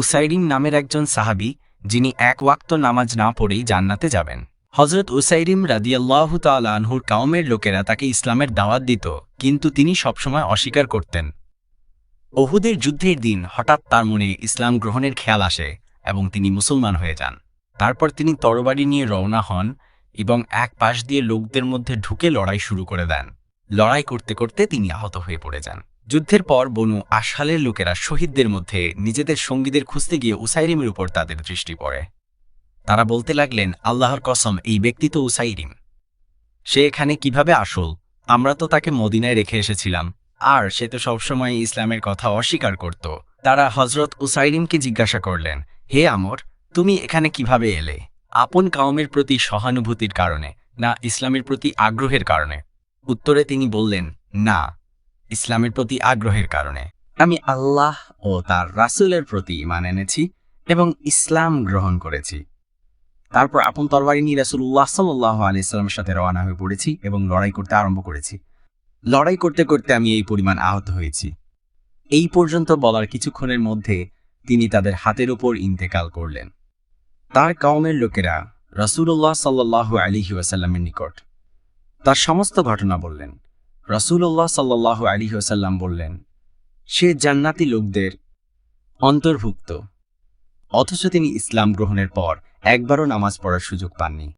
উসাইরিম নামের একজন সাহাবি, যিনি এক ওয়াক্ত নামাজ না পড়েই জান্নাতে যাবেন। হজরত উসাইরিম রাদিয়াল্লাহু তাআলা আনহুর কাউমের লোকেরা তাকে ইসলামের দাওয়াত দিত, কিন্তু তিনি সবসময় অস্বীকার করতেন। ওহুদের যুদ্ধের দিন হঠাৎ তার মনে ইসলাম গ্রহণের খেয়াল আসে এবং তিনি মুসলমান হয়ে যান। তারপর তিনি তরবারি নিয়ে রওনা হন এবং এক পাশ দিয়ে লোকদের মধ্যে ঢুকে লড়াই শুরু করে দেন। লড়াই করতে করতে তিনি আহত হয়ে পড়ে যান। যুদ্ধের পর বনু আশালের লোকেরা শহীদদের মধ্যে নিজেদের সঙ্গীদের খুঁজতে গিয়ে উসাইরিমের উপর তাদের দৃষ্টি পড়ে। তারা বলতে লাগলেন, আল্লাহর কসম, এই ব্যক্তি তো উসাইরিম। সে এখানে কীভাবে আসল? আমরা তো তাকে মদিনায় রেখে এসেছিলাম। আর সে তো সবসময় ইসলামের কথা অস্বীকার করত। তারা হজরত উসাইরিমকে জিজ্ঞাসা করলেন, হে আমর, তুমি এখানে কীভাবে এলে? আপন কাউমের প্রতি সহানুভূতির কারণে, না ইসলামের প্রতি আগ্রহের কারণে? উত্তরে তিনি বললেন, না ইসলামের প্রতি আগ্রহের কারণে। আমি আল্লাহ ও তার রাসূলের প্রতি ইমান এনেছি এবং ইসলাম গ্রহণ করেছি। তারপর আপন তরবারি নিয়ে রাসূলুল্লাহ সাল্লাহ আলাইসাল্লামের সাথে রওনা হয়ে পড়েছি এবং লড়াই করতে আরম্ভ করেছি। লড়াই করতে করতে আমি এই পরিমাণ আহত হয়েছি। এই পর্যন্ত বলার কিছুক্ষণের মধ্যে তিনি তাদের হাতের উপর ইন্তেকাল করলেন। তার কওমের লোকেরা রসুল্লাহ সাল্লাহ আলিহি ওয়াসাল্লামের নিকট তার সমস্ত ঘটনা বললেন। রসুল্লাহ সাল্লাহ আলী ওসাল্লাম বললেন, সে জান্নাতি লোকদের অন্তর্ভুক্ত। অথচ তিনি ইসলাম গ্রহণের পর একবারও নামাজ পড়ার সুযোগ পাননি।